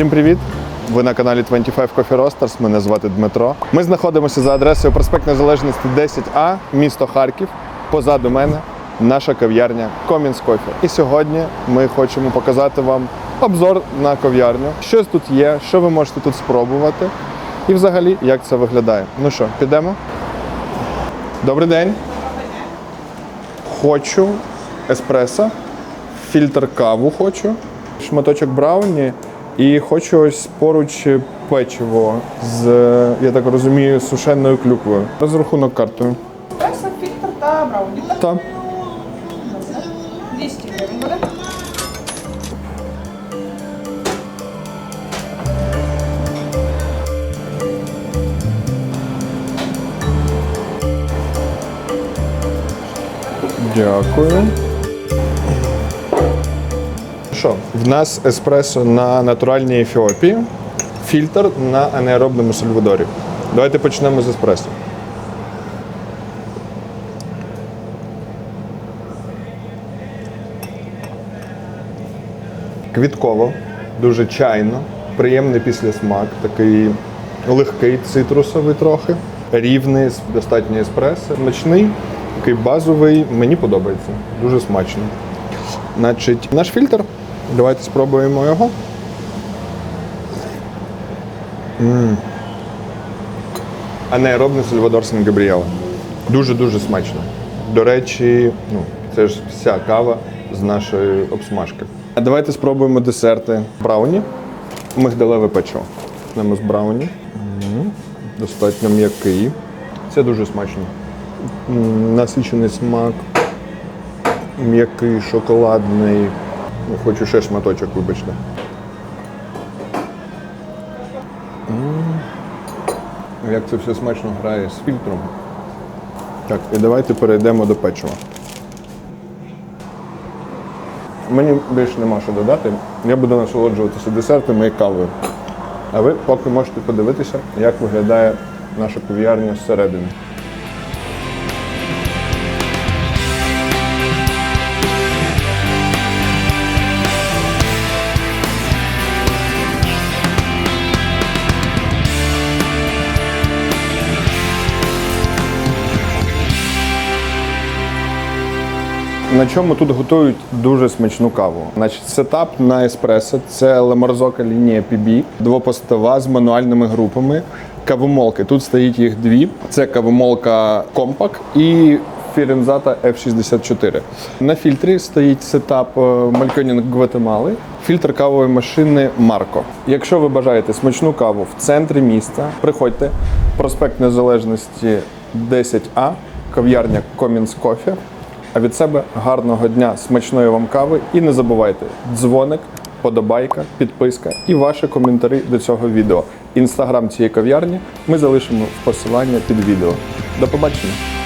Всім привіт! Ви на каналі 25 Coffee Roasters. Мене звати Дмитро. Ми знаходимося за адресою проспект Незалежності 10А, місто Харків. Позаду мене наша кав'ярня Comins Coffee. І сьогодні ми хочемо показати вам обзор на кав'ярню. Що тут є, що ви можете тут спробувати, і взагалі як це виглядає. Ну що, підемо? Добрий день. Хочу еспресо, фільтр каву хочу, шматочок брауні і хочу ось поруч печиво з, я так розумію, сушеною клюквою. Розрахунок картою. Еспресо, фільтр та брауні. Так, 200 гривень буде. дякую. Що, в нас еспресо на натуральній Ефіопії, фільтр на анаеробному Сальвадорі. Давайте почнемо з еспресо. Квітково, дуже чайно, приємний післясмак, такий легкий, цитрусовий трохи, рівний, достатньо еспресо, смачний, такий базовий, мені подобається, дуже смачно. Значить, наш фільтр. Давайте спробуємо його. М. Анаеробний Сальвадор Сан Габріела. Дуже-дуже смачно. До речі, ну, це ж вся кава з нашої обсмажки. А давайте спробуємо десерти. Брауні. Мигдалеве печиво. Почнемо з брауні. М, Достатньо м'який. Це дуже смачно. Насичений смак. М'який, шоколадний. Ну, Хочу ще шматочок, вибачте. Як це все смачно грає з фільтром. Так, і давайте перейдемо до печива. Мені більше нема що додати. Я буду насолоджуватися десертами і кавою. А ви поки можете подивитися, як виглядає наша кав'ярня зсередини. На чому тут готують дуже смачну каву? Значить, сетап на еспресо це леморзока лінія PB, двопостова з мануальними групами. Кавомолки. Тут стоїть їх дві. Це кавомолка Compaq і Фірензата F64. На фільтрі стоїть сетап е, Мальконінг Гватемали, фільтр кавової машини Марко. Якщо ви бажаєте смачну каву в центрі міста, приходьте. Проспект Незалежності 10А, кав'ярня Comins Coffee. А від себе гарного дня, смачної вам кави і не забувайте дзвоник, подобайка, підписка і ваші коментарі до цього відео. Інстаграм цієї кав'ярні ми залишимо в посилання під відео. До побачення!